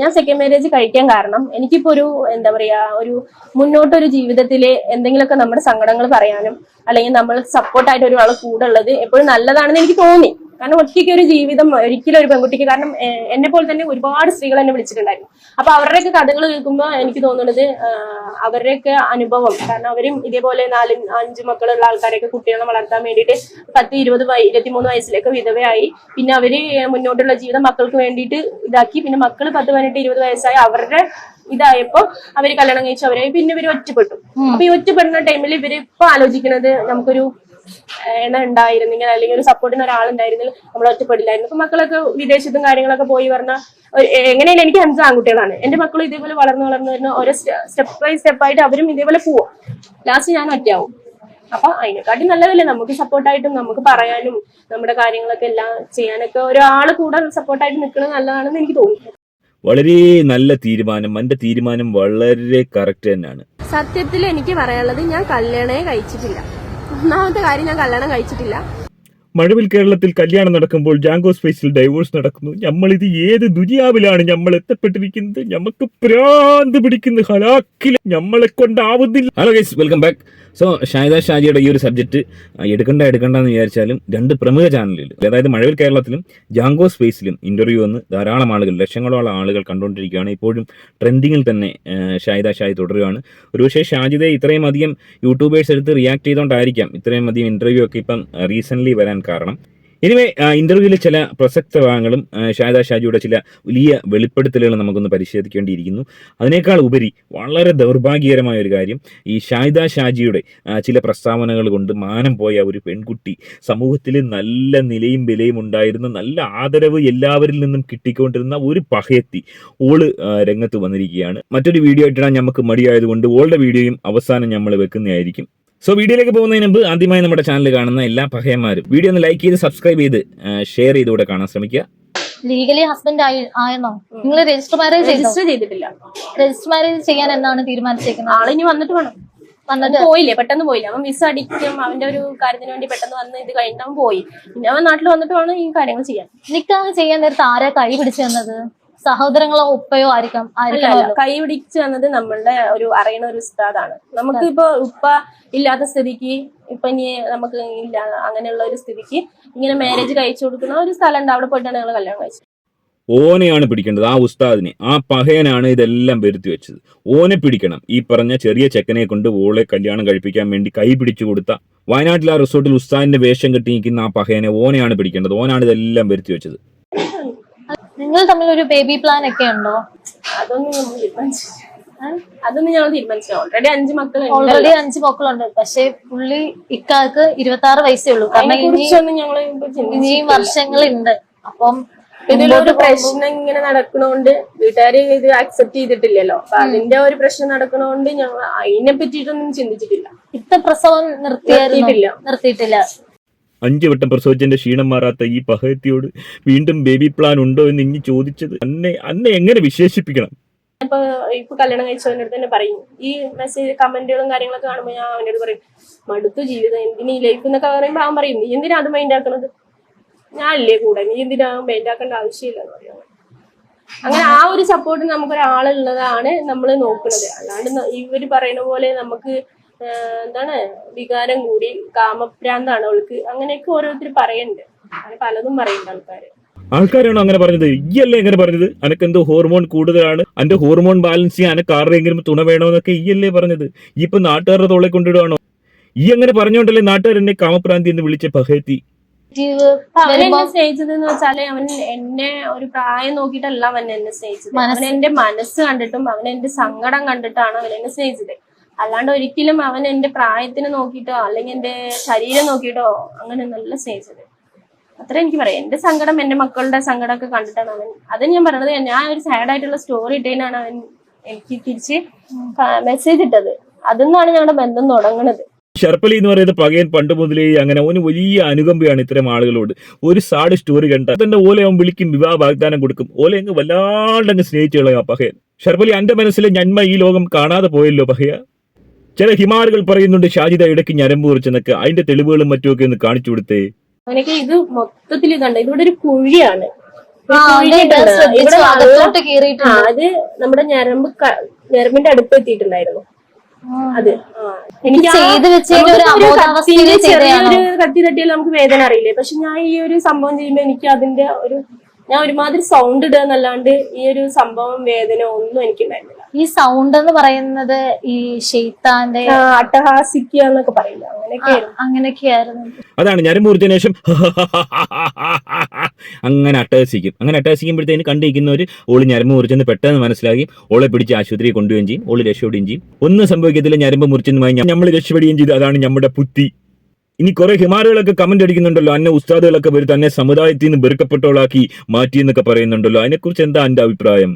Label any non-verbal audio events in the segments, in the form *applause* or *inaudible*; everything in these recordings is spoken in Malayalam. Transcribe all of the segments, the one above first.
ഞാൻ സെക്കൻഡ് മാരേജ് കഴിക്കാൻ കാരണം എനിക്കിപ്പോ ഒരു എന്താ പറയാ ഒരു മുന്നോട്ടൊരു ജീവിതത്തിൽ എന്തെങ്കിലുമൊക്കെ നമ്മുടെ സങ്കടങ്ങൾ പറയാനും അല്ലെങ്കിൽ നമ്മൾ സപ്പോർട്ടായിട്ട് ഒരാൾ കൂടെ ഉള്ളത് എപ്പോഴും നല്ലതാണെന്ന് എനിക്ക് തോന്നി. കാരണം ഒറ്റയ്ക്ക് ഒരു ജീവിതം ഒരിക്കലും ഒരു പെൺകുട്ടിക്ക് കാരണം എന്നെ പോലെ തന്നെ ഒരുപാട് സ്ത്രീകൾ എന്നെ വിളിച്ചിട്ടുണ്ടായിരുന്നു. അപ്പൊ അവരുടെയൊക്കെ കഥകൾ കേൾക്കുമ്പോൾ എനിക്ക് തോന്നുന്നത് അവരുടെയൊക്കെ അനുഭവം കാരണം അവരും ഇതേപോലെ നാല് അഞ്ച് മക്കളുള്ള ആൾക്കാരെയൊക്കെ കുട്ടികളെ വളർത്താൻ വേണ്ടിയിട്ട് പത്ത് ഇരുപത് വയ ഇരുപത്തിമൂന്ന് വയസ്സിലൊക്കെ വിധവയായി. പിന്നെ അവർ മുന്നോട്ടുള്ള ജീവിതം മക്കൾക്ക് വേണ്ടിയിട്ട് ഇതാക്കി. പിന്നെ മക്കൾ പത്ത് പതിനെട്ട് ഇരുപത് വയസ്സായി അവരുടെ ഇതായപ്പോ അവർ കല്യാണം കഴിച്ചു അവരായി പിന്നെ ഇവർ ഒറ്റപ്പെട്ടു. അപ്പൊ ഈ ഒറ്റപ്പെടുന്ന ടൈമിൽ ഇവർ ഇപ്പൊ ആലോചിക്കുന്നത് നമുക്കൊരു എണ്ണ ഉണ്ടായിരുന്നെങ്കിൽ അല്ലെങ്കിൽ ഒരു സപ്പോർട്ടിന് ഒരാളുണ്ടായിരുന്നെങ്കിൽ നമ്മൾ ഒറ്റപ്പെടില്ലായിരുന്നു അപ്പൊ മക്കളൊക്കെ വിദേശത്തും കാര്യങ്ങളൊക്കെ പോയി പറഞ്ഞ എങ്ങനെയാലും എനിക്ക് അഞ്ച് ആൺകുട്ടികളാണ്. എന്റെ മക്കളും ഇതേപോലെ വളർന്നു വളർന്നു വരുന്ന ഓരോ സ്റ്റെപ്പ് ബൈ സ്റ്റെപ്പ് ആയിട്ട് അവരും ഇതേപോലെ പോവും. ലാസ്റ്റ് ഞാൻ ഒറ്റയാവും. അപ്പൊ അതിനെക്കാട്ടി നല്ലതല്ലേ നമുക്ക് സപ്പോർട്ടായിട്ടും നമുക്ക് പറയാനും നമ്മുടെ കാര്യങ്ങളൊക്കെ എല്ലാം ചെയ്യാനൊക്കെ ഒരാൾ കൂടെ സപ്പോർട്ടായിട്ട് നിൽക്കുന്നത് നല്ലതാണെന്ന് എനിക്ക് തോന്നുന്നു വളരെ നല്ല തീരുമാനം. എന്റെ തീരുമാനം വളരെ കറക്റ്റ് തന്നെയാണ്. സത്യത്തിൽ എനിക്ക് പറയാനുള്ളത് ഞാൻ കല്യാണേ കഴിച്ചിട്ടില്ല. ഒന്നാമത്തെ കാര്യം ഞാൻ കല്യാണം കഴിച്ചിട്ടില്ല. മഴവിൽ കേരളത്തിൽ കല്യാണം നടക്കുമ്പോൾ ജാങ്കോ സ്പേസിൽ ഡൈവോഴ്സ് നടക്കുന്നു. നമ്മൾ നമ്മളിത് ഏത് ദുരിയാവിലാണ് നമ്മൾ എത്തപ്പെട്ടിരിക്കുന്നത്? നമുക്ക് പ്രാന്ത് പിടിക്കുന്ന ഹലാക്കിൽ നമ്മളെ കൊണ്ടാവുന്നില്ല. Hello guys welcome back so Shahida ഷാജിയുടെ ഈ ഒരു സബ്ജക്റ്റ് എടുക്കണ്ട എടുക്കണ്ടെന്ന് വിചാരിച്ചാലും രണ്ട് പ്രമുഖ ചാനലിൽ അതായത് മഴവിൽ കേരളത്തിലും ജാങ്കോ സ്പേസിലും ഇന്റർവ്യൂ വന്ന് ധാരാളം ആളുകൾ ലക്ഷങ്ങളോളം ആളുകൾ കണ്ടുകൊണ്ടിരിക്കുകയാണ്. ഇപ്പോഴും ട്രെൻഡിങ്ങിൽ തന്നെ ഷാഹിദ ഷാജി തുടരുകയാണ് ഒരുപക്ഷെ ഷാജിദെ ഇത്രയും അധികം യൂട്യൂബേഴ്സ് എടുത്ത് റിയാക്ട് ചെയ്തുകൊണ്ടായിരിക്കാം ഇത്രയും അധികം ഇന്റർവ്യൂ ഒക്കെ ഇപ്പം റീസെന്റ് വരാൻ കാരണം. ഇനിവേ ഇന്റർവ്യൂവിലെ ചില പ്രസക്ത ഭാഗങ്ങളും ഷാഹിദ ഷാജിയുടെ ചില വലിയ വെളിപ്പെടുത്തലുകൾ നമുക്കൊന്ന് പരിശോധിക്കേണ്ടിയിരിക്കുന്നു. അതിനേക്കാൾ ഉപരി വളരെ ദൗർഭാഗ്യകരമായ ഒരു കാര്യം ഈ ഷാഹിദ ഷാജിയുടെ ചില പ്രസ്താവനകൾ കൊണ്ട് മാനം പോയ ഒരു പെൺകുട്ടി സമൂഹത്തിൽ നല്ല നിലയും വിലയും ഉണ്ടായിരുന്ന നല്ല ആദരവ് എല്ലാവരിൽ നിന്നും കിട്ടിക്കൊണ്ടിരുന്ന ഒരു പഹയത്തി ഓൾ രംഗത്ത് വന്നിരിക്കുകയാണ്. മറ്റൊരു വീഡിയോ ഇട്ടിടാൻ നമുക്ക് മടിയായതുകൊണ്ട് ഓളുടെ വീഡിയോയും അവസാനം നമ്മൾ വെക്കുന്നതായിരിക്കും. സോ വീഡിയോയിലേക്ക് പോകുന്നതിന് മുമ്പ് ആദ്യമായി നമ്മുടെ ചാനൽ കാണുന്ന എല്ലാ പഹയന്മാരും വീഡിയോ ഒന്ന് ലൈക്ക് ചെയ്ത് സബ്സ്ക്രൈബ് ചെയ്ത് ഷെയർ ചെയ്തുകൂടെ കാണാൻ ശ്രമിക്കുക. ലീഗലി ഹസ്ബൻഡ് ആയി ആയെന്നോ? നിങ്ങൾ രജിസ്റ്റർ മാരേജ് രജിസ്റ്റർ ചെയ്തിട്ടില്ല. രജിസ്റ്റർ മാരേജ് ചെയ്യാൻ എന്നാണ് തീരുമാനിച്ചേക്കുന്നത്? ആളിനി വന്നിട്ട് വേണം. വന്നിട്ട്? അവൻ പോയില്ലേ? പെട്ടെന്ന് പോയില്ല? അവൻ വിസ അടിക്കും അവന്റെ ഒരു കാര്യത്തിന് വേണ്ടി പെട്ടെന്ന് വന്ന് ഇത് കഴിഞ്ഞിട്ട് അവൻ പോയി. പിന്നെ അവൻ നാട്ടിൽ വന്നിട്ട് വേണം ഈ കാര്യങ്ങൾ ചെയ്യാൻ. നിക്കാഹ് ചെയ്യാൻ നേരത്തെ ആരാ കൈ പിടിച്ചു തന്നത്? സഹോദരങ്ങളോ ഉപ്പയോ ആയിരിക്കാം അല്ല കൈ പിടിച്ചു വന്നത് നമ്മളുടെ ഒരു അറിയണ ഒരു ഉസ്താദാണ്. നമുക്ക് ഇപ്പൊ ഉപ്പ ഇല്ലാത്ത സ്ഥിതിക്ക് ഇപ്പൊ ഇനി നമുക്ക് ഇല്ല അങ്ങനെയുള്ള ഒരു സ്ഥിതിക്ക് ഇങ്ങനെ മാരേജ് കഴിച്ചു കൊടുക്കുന്ന ഒരു സ്ഥലം ഉണ്ട് അവിടെ പോയിട്ടാണ് ഞങ്ങൾ കല്യാണം കഴിച്ചത്. ഓനെയാണ് പിടിക്കേണ്ടത് ആ ഉസ്താദിനെ. ആ പഹയനാണ് ഇതെല്ലാം വരുത്തി വെച്ചത്. ഓനെ പിടിക്കണം. ഈ പറഞ്ഞ ചെറിയ ചെക്കനെ കൊണ്ട് ഓളെ കല്യാണം കഴിപ്പിക്കാൻ വേണ്ടി കൈ പിടിച്ചു കൊടുത്ത വയനാട്ടിലെ ആ റിസോർട്ടിൽ ഉസ്താദിന്റെ വേഷം കെട്ടി നിൽക്കുന്ന ആ പഹയനെ ഓനെയാണ് പിടിക്കേണ്ടത്. ഓനാണ് ഇതെല്ലാം വരുത്തി വെച്ചത്. നിങ്ങൾ തമ്മിൽ ഒരു ബേബി പ്ലാൻ ഒക്കെ ഉണ്ടോ? അതൊന്നും നമ്മൾ തീരുമാനിച്ചു അതൊന്നും ഞങ്ങൾ തീരുമാനിച്ചു ഓൾറെഡി അഞ്ച് മക്കൾ ഓൾറെഡി അഞ്ച് മക്കളുണ്ട്. പക്ഷെ പുള്ളി ഇക്കാക്ക് ഇരുപത്തി ആറ് വയസ്സേ ഉള്ളൂ. കാരണം ഞങ്ങൾ. ഇനിയും വർഷങ്ങളുണ്ട്. അപ്പം ഇതിലൊരു പ്രശ്നം ഇങ്ങനെ നടക്കണോണ്ട് വീട്ടുകാരെയും ഇത് അക്സെപ്റ്റ് ചെയ്തിട്ടില്ലല്ലോ. അപ്പൊ അതിന്റെ ഒരു പ്രശ്നം നടക്കണോണ്ട് ഞങ്ങൾ അതിനെ പറ്റിയിട്ടൊന്നും ചിന്തിച്ചിട്ടില്ല. ഇത്ത പ്രസവം നിർത്തിയിട്ടില്ല. നിർത്തിയിട്ടില്ല. അഞ്ചു വട്ടം പ്രസവിച്ചതിന്റെ ക്ഷീണം മാറാത്ത ഈ പഹയത്തിയോട് വീണ്ടും ബേബി പ്ലാൻ ഉണ്ടോ എന്ന് ഇനി ചോദിച്ചത് അന്നെ അന്നെ എങ്ങനെ വിശേഷിപ്പിക്കണം? ഇപ്പൊ ഇപ്പൊ കല്യാണം കഴിച്ചവന്റെ അടുത്ത് തന്നെ പറയും. ഈ മെസ്സേജ് കമന്റുകളും കാര്യങ്ങളൊക്കെ കാണുമ്പോൾ ഞാൻ അവനോട് പറയും മടുത്തു ജീവിതം എന്തിനീ ലൈഫ് എന്നൊക്കെ പറയുമ്പോ അവൻ പറയും നീ എന്തിനാ അത് മൈൻഡ് ആക്കണത്? അല്ലേ കൂടെ നീ എന്തിനാ മൈൻഡ് ആക്കേണ്ട ആവശ്യമില്ല? എന്ന് പറയും. അങ്ങനെ ആ ഒരു സപ്പോർട്ട് നമുക്ക് ഒരാളുള്ളതാണ് നമ്മൾ നോക്കുന്നത്. അല്ലാണ്ട് ഇവർ പറയുന്ന പോലെ നമുക്ക് എന്താണ് വികാരം കൂടി കാമഭ്രാന്താണ് അവൾക്ക്. അങ്ങനെയൊക്കെ ഓരോരുത്തർ പറയുന്നുണ്ട് അങ്ങനെ പലതും പറയുന്നുണ്ട് ആൾക്കാര്. ആൾക്കാരാണോ അങ്ങനെ പറഞ്ഞത്? ഈ അല്ലേ എങ്ങനെ പറഞ്ഞത്? അനക്ക് എന്തോ ഹോർമോൺ കൂടുതലാണ്? അന്റെ ഹോർമോൺ ബാലൻസ് ചെയ്യാൻ അനക്ക് ആരുടെയെങ്കിലും തുണ വേണമെന്നൊക്കെ ഈ അല്ലേ പറഞ്ഞത്? ഈ ഇപ്പൊ നാട്ടുകാരുടെ തോളെ കൊണ്ടിടുവാണോ? ഈ അങ്ങനെ പറഞ്ഞോണ്ടല്ലേ നാട്ടുകാർ എന്നെ കാമപ്രാന്തി എന്ന് വിളിച്ച പഹേത്തി? ജീവ് അപ്പൊ എന്നെ സ്നേഹിച്ചത് എന്ന് വെച്ചാൽ അവൻ എന്നെ ഒരു പ്രായം നോക്കിയിട്ടല്ല അവൻ എന്നെ സ്നേഹിച്ചത്. അവൻ എന്റെ മനസ്സ് കണ്ടിട്ടും അവൻ എന്റെ സങ്കടം കണ്ടിട്ടാണ് അവൻ എന്നെ സ്നേഹിച്ചത്. അല്ലാണ്ട് ഒരിക്കലും അവൻ എന്റെ പ്രായത്തിന് നോക്കിയിട്ടോ അല്ലെങ്കിൽ എന്റെ ശരീരം നോക്കിയിട്ടോ അങ്ങനെ നല്ല സ്നേഹിച്ചത്. അത്ര എനിക്ക് പറയാം. എന്റെ സങ്കടം എന്റെ മക്കളുടെ സങ്കടം ഒക്കെ കണ്ടിട്ടാണ് അവൻ. അത് ഞാൻ പറഞ്ഞത് ഞാൻ ഒരു സാഡ് ആയിട്ടുള്ള സ്റ്റോറി ഇട്ടതിനാണ് അവൻ എനിക്ക് തിരിച്ച് മെസ്സേജ് ഇട്ടത്. അതിന്നാണ് ഞങ്ങളുടെ ബന്ധം തുടങ്ങുന്നത് ശർപ്പലി എന്ന് പറയുന്നത് പകയൻ പണ്ട് മുതലേ അങ്ങനെ അവന് വലിയ അനുകമ്പയാണ് ഇത്തരം ആളുകളോട്. ഒരു സാഡ് സ്റ്റോറി കണ്ട തന്റെ ഓലെ അവൻ വിളിക്കും വിവാഹ വാഗ്ദാനം കൊടുക്കും. ഓലെ അങ്ങ് വല്ലാണ്ട് അങ്ങ് സ്നേഹിച്ചു കളയും ശർപ്പലി പഹയൻ ഷർപ്പലി അന്റെ മനസ്സിലെ ഞന്മ ഈ ലോകം കാണാതെ പോയല്ലോ പഹയ ചില ഹിമാറുകൾ പറയുന്നുണ്ട് ഷാജിദ ഇടയ്ക്ക് ഞരമ്പ് കുറിച്ചെന്നൊക്കെ അതിന്റെ തെളിവുകളും മറ്റുമൊക്കെ ഒന്ന് കാണിച്ചു കൊടുത്തേ. അങ്ങനെയൊക്കെ ഇത് മൊത്തത്തിൽ ഇതുണ്ട് ഇവിടെ ഒരു കുഴിയാണ്. അതെ, നമ്മുടെ ഞരമ്പ് ഞരമ്പിന്റെ അടുത്ത് എത്തിയിട്ടുണ്ടായിരുന്നു അത്. എനിക്ക്? ചെറിയൊരു കത്തി തട്ടിയാൽ നമുക്ക് വേദന അറിയില്ലേ? പക്ഷെ ഞാൻ ഈ ഒരു സംഭവം ചെയ്യുമ്പോ എനിക്ക് അതിന്റെ ഒരു ഞാൻ ഒരുമാതിരി സൗണ്ട് ഇടുക എന്നല്ലാണ്ട് ഈ ഒരു സംഭവം വേദന ഒന്നും എനിക്ക് ഉണ്ടായിരുന്നില്ല. ഈ സൗണ്ട് എന്ന് പറയുന്നത് ഈ ഷെയ്ത്താന്റെ അട്ടഹാസിക്കുക എന്നൊക്കെ പറയില്ല? അങ്ങനെയൊക്കെ അങ്ങനെയൊക്കെയായിരുന്നു. അതാണ് ഞാനും മുറിച്ചതിന് ശേഷം *laughs* അങ്ങനെ അട്ടഹസിക്കും. അങ്ങനെ അട്ടഹസിക്കുമ്പോഴത്തേന് കണ്ടിരിക്കുന്നവർ ഓൾ ഞരമ്പ് മുറിച്ചെന്ന് പെട്ടെന്ന് മനസ്സിലാക്കി ഓളെ പിടിച്ച് ആശുപത്രിയിൽ കൊണ്ടുപോവുകയും ചെയ്യും ഓൾ രക്ഷപ്പെടുകയും ചെയ്യും. ഒന്നും സംഭവിക്കത്തില്ല ഞരമ്പ് മുറിച്ചെന്നുമായി നമ്മൾ രക്ഷപ്പെടുകയും ചെയ്തു. അതാണ് നമ്മുടെ പുത്തി ഇനി കുറെ ഹിമാലയകളൊക്കെ കമന്റ് അടിക്കുന്നുണ്ടല്ലോ. അന്നെ ഉസ്താദുകളൊക്കെ വരും തന്നെ സമുദായത്തിൽ നിന്ന് വെറുക്കപ്പെട്ടവളാക്കി മാറ്റി എന്നൊക്കെ പറയുന്നുണ്ടല്ലോ. അതിനെക്കുറിച്ച് എന്താ എന്റെ അഭിപ്രായം?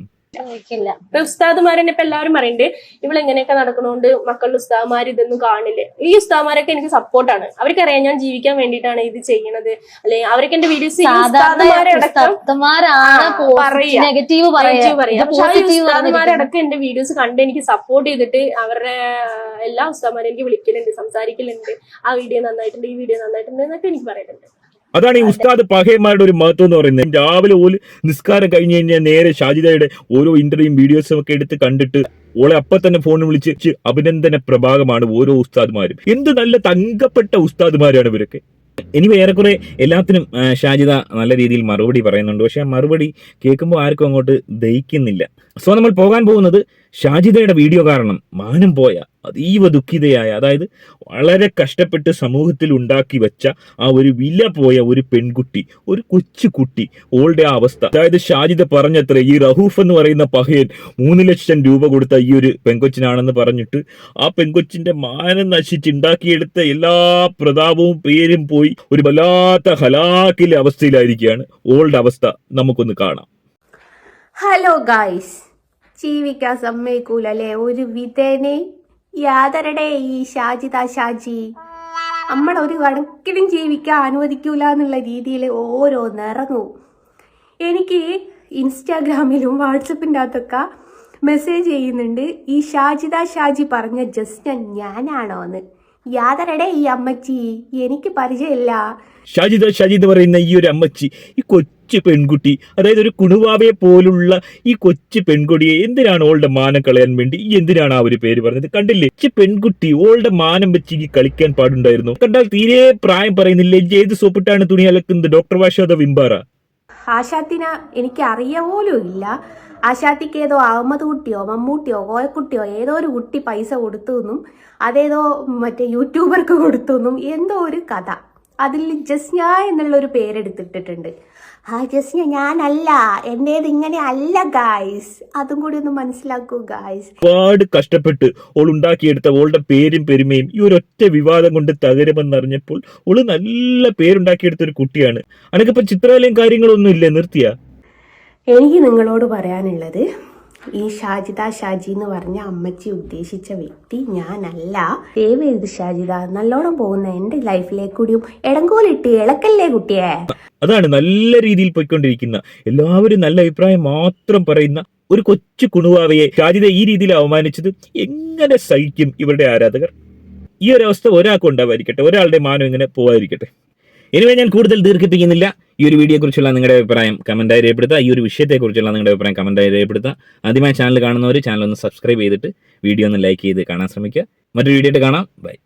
ഇപ്പൊ ഉസ്താദുമാരെന്നെ ഇപ്പൊ എല്ലാവരും പറയുന്നുണ്ട് ഇവൾ എങ്ങനെയൊക്കെ നടക്കണോണ്ട് മക്കളുടെ ഉസ്താദുമാർ ഇതൊന്നും കാണില്ലേ. ഈ ഉസ്താദുമാരൊക്കെ എനിക്ക് സപ്പോർട്ടാണ്. അവർക്കറിയാം ഞാൻ ജീവിക്കാൻ വേണ്ടിട്ടാണ് ഇത് ചെയ്യണത്. അല്ലെ അവർക്ക് എന്റെ വീഡിയോസ് നെഗറ്റീവ് ഉസ്താദുമാരടക്കം എന്റെ വീഡിയോസ് കണ്ട് എനിക്ക് സപ്പോർട്ട് ചെയ്തിട്ട് അവരുടെ എല്ലാ ഉസ്താദുമാരും എനിക്ക് വിളിക്കലുണ്ട് സംസാരിക്കലുണ്ട്. ആ വീഡിയോ നന്നായിട്ടുണ്ട് ഈ വീഡിയോ നന്നായിട്ടുണ്ട് എന്നൊക്കെ എനിക്ക് പറയുന്നുണ്ട് അതാണ് ഈ ഉസ്താദ് പഹയന്മാരുടെ ഒരു മഹത്വം എന്ന് പറയുന്നത്. രാവിലെ ഓൽ നിസ്കാരം കഴിഞ്ഞു കഴിഞ്ഞാൽ നേരെ ഷാജിദയുടെ ഓരോ ഇന്റർവ്യൂയും വീഡിയോസും ഒക്കെ എടുത്ത് കണ്ടിട്ട് ഓളെ അപ്പൊ തന്നെ ഫോണിൽ വിളിച്ച് ച്ച് അഭിനന്ദന പ്രഭാഗമാണ് ഓരോ ഉസ്താദ്മാരും. എന്ത് നല്ല തങ്കപ്പെട്ട ഉസ്താദ്മാരാണ് ഇവരൊക്കെ. ഇനി ഏറെക്കുറെ എല്ലാത്തിനും ഷാജിദ നല്ല രീതിയിൽ മറുപടി പറയുന്നുണ്ട്. പക്ഷെ ആ മറുപടി കേൾക്കുമ്പോൾ ആർക്കും അങ്ങോട്ട് ദഹിക്കുന്നില്ല. സോ നമ്മൾ പോകാൻ പോകുന്നത് ഷാജിദയുടെ വീഡിയോ കാരണം മാനം പോയ അതീവ ദുഃഖിതയായ അതായത് വളരെ കഷ്ടപ്പെട്ട് സമൂഹത്തിൽ ഉണ്ടാക്കി വെച്ച ആ ഒരു വില പോയ ഒരു പെൺകുട്ടി ഒരു കൊച്ചു കുട്ടി ഓളുടെ ആ അവസ്ഥ. അതായത് ഷാജിദ് പറഞ്ഞത്ര ഈ റഹൂഫ് എന്ന് പറയുന്ന പഹയൻ മൂന്ന് ലക്ഷം രൂപ കൊടുത്ത ഈ ഒരു പെങ്കൊച്ചിനാണെന്ന് പറഞ്ഞിട്ട് ആ പെങ്കൊച്ചിന്റെ മാനം നശിച്ചുണ്ടാക്കിയെടുത്ത എല്ലാ പ്രതാപവും പേരും പോയി ഒരു വല്ലാത്ത ഹലാക്കിലെ അവസ്ഥയിലായിരിക്കുകയാണ്. ഓളുടെ അവസ്ഥ നമുക്കൊന്ന് കാണാം. ഹലോ ഗായ്സ് ജീവിക്കാൻ സമ്മതിക്കൂല അല്ലെ ഒരു വിധേനെ യാതരടെ ഈ ഷാജിത ഷാജി. നമ്മൾ ഒരു കണക്കിലും ജീവിക്കാൻ അനുവദിക്കൂല എന്നുള്ള രീതിയിൽ ഓരോന്നിറങ്ങും എനിക്ക് ഇൻസ്റ്റാഗ്രാമിലും വാട്സപ്പിന്റെ അകത്തൊക്കെ മെസ്സേജ് ചെയ്യുന്നുണ്ട്. ഈ ഷാജിത ഷാജി പറഞ്ഞ ജസ്റ്റ് ഞാനാണോ എന്ന് യാതരടെ ഈ അമ്മച്ചി എനിക്ക് പരിചയമില്ല. ഷാജിത ഷാജി എന്ന് പറയുന്ന ഈ ഒരു അമ്മച്ചി ഈ കൊച്ചു പെൺകുട്ടി അതായത് ഒരു കുണുവാവയെ പോലുള്ള ഈ കൊച്ചു പെൺകുട്ടിയെ എന്തിനാണ് ഓളുടെ മാനം കളയാൻ വേണ്ടി? എന്തിനാണ് ആ ഒരു പേര് പറഞ്ഞത്? കണ്ടില്ലേ? കൊച്ചു പെൺകുട്ടി ഓളുടെ മാനം വെച്ച് കളിക്കാൻ പാടുണ്ടായിരുന്നു. കണ്ടാൽ തീരെ പ്രായം പറയുന്നില്ലേ? ഏത് സോപ്പിട്ടാണ് തുണി അലക്കുന്നത്? ഡോക്ടർ വാഷോ അതോ വിംബാറ ആശാത്തിന എനിക്ക് അറിയ പോലും ഇല്ല. ആശാത്തിക്ക് ഏതോ അഹമ്മദ് കുട്ടിയോ മമ്മൂട്ടിയോ കോയക്കുട്ടിയോ ഏതോ ഒരു കുട്ടി പൈസ കൊടുത്തു എന്നും അതേതോ മറ്റേ യൂട്യൂബർക്ക് കൊടുത്തു എന്നും എന്തോ ഒരു കഥ. അതിൽ ജസ്ന എന്നുള്ള ഒരു പേരെടുത്തിട്ടിട്ടുണ്ട്. ആ ജസ്ന ഞാനല്ല എന്റേത് ഇങ്ങനെ അല്ല ഗായ്സ് അതും കൂടി ഒന്ന് മനസ്സിലാക്കൂ ഗായ്സ് ഒരുപാട് കഷ്ടപ്പെട്ട് ഓൾ ഉണ്ടാക്കിയെടുത്ത ഓളുടെ പേരും പെരുമയും ഈ ഒരൊറ്റ വിവാദം കൊണ്ട് തകരുമെന്നറിഞ്ഞപ്പോൾ ഓൾ നല്ല പേരുണ്ടാക്കിയെടുത്ത ഒരു കുട്ടിയാണ്. അനക്കിപ്പോ ചിത്രകലയും കാര്യങ്ങളൊന്നും ഇല്ലേ? നിർത്തിയ? എനിക്ക് നിങ്ങളോട് പറയാനുള്ളത് ഈ ഷാജിദ ഷാജി എന്ന് പറഞ്ഞ അമ്മച്ചി ഉദ്ദേശിച്ച വ്യക്തി ഞാനല്ല. ദയവ് ചെയ്ത് ഷാജിദ നല്ലോണം പോകുന്ന എന്റെ ലൈഫിലേക്ക് കൂടിയും ഇടങ്കോലിട്ട് ഇളക്കല്ലേ കുട്ടിയെ? അതാണ് നല്ല രീതിയിൽ പോയിക്കൊണ്ടിരിക്കുന്ന എല്ലാവരും നല്ല അഭിപ്രായം മാത്രം പറയുന്ന ഒരു കൊച്ചു കുണുവാവയെ ഷാജിദ ഈ രീതിയിൽ അവമാനിച്ചത് എങ്ങനെ സഹിക്കും ഇവരുടെ ആരാധകർ? ഈ ഒരു അവസ്ഥ ഒരാൾക്ക് ഉണ്ടാവാതിരിക്കട്ടെ ഒരാളുടെ മാനം ഇങ്ങനെ പോവാതിരിക്കട്ടെ. എനിവേ ഞാൻ കൂടുതൽ ദീർഘിപ്പിക്കുന്നില്ല. ഈ ഒരു വീഡിയോ കുറിച്ചുള്ള നിങ്ങളുടെ അഭിപ്രായം കമന്റായി രേഖപ്പെടുത്തുക. ഈ ഒരു വിഷയത്തെക്കുറിച്ചുള്ള നിങ്ങളുടെ അഭിപ്രായം കമന്റായി രേഖപ്പെടുത്തുക. ആദ്യമായി ചാനൽ കാണുന്നവർ ചാനൽ ഒന്ന് സബ്സ്ക്രൈബ് ചെയ്തിട്ട് വീഡിയോ ഒന്ന് ലൈക്ക് ചെയ്ത് കാണാൻ ശ്രമിക്കുക. മറ്റൊരു വീഡിയോ ആയിട്ട് കാണാം. ബൈ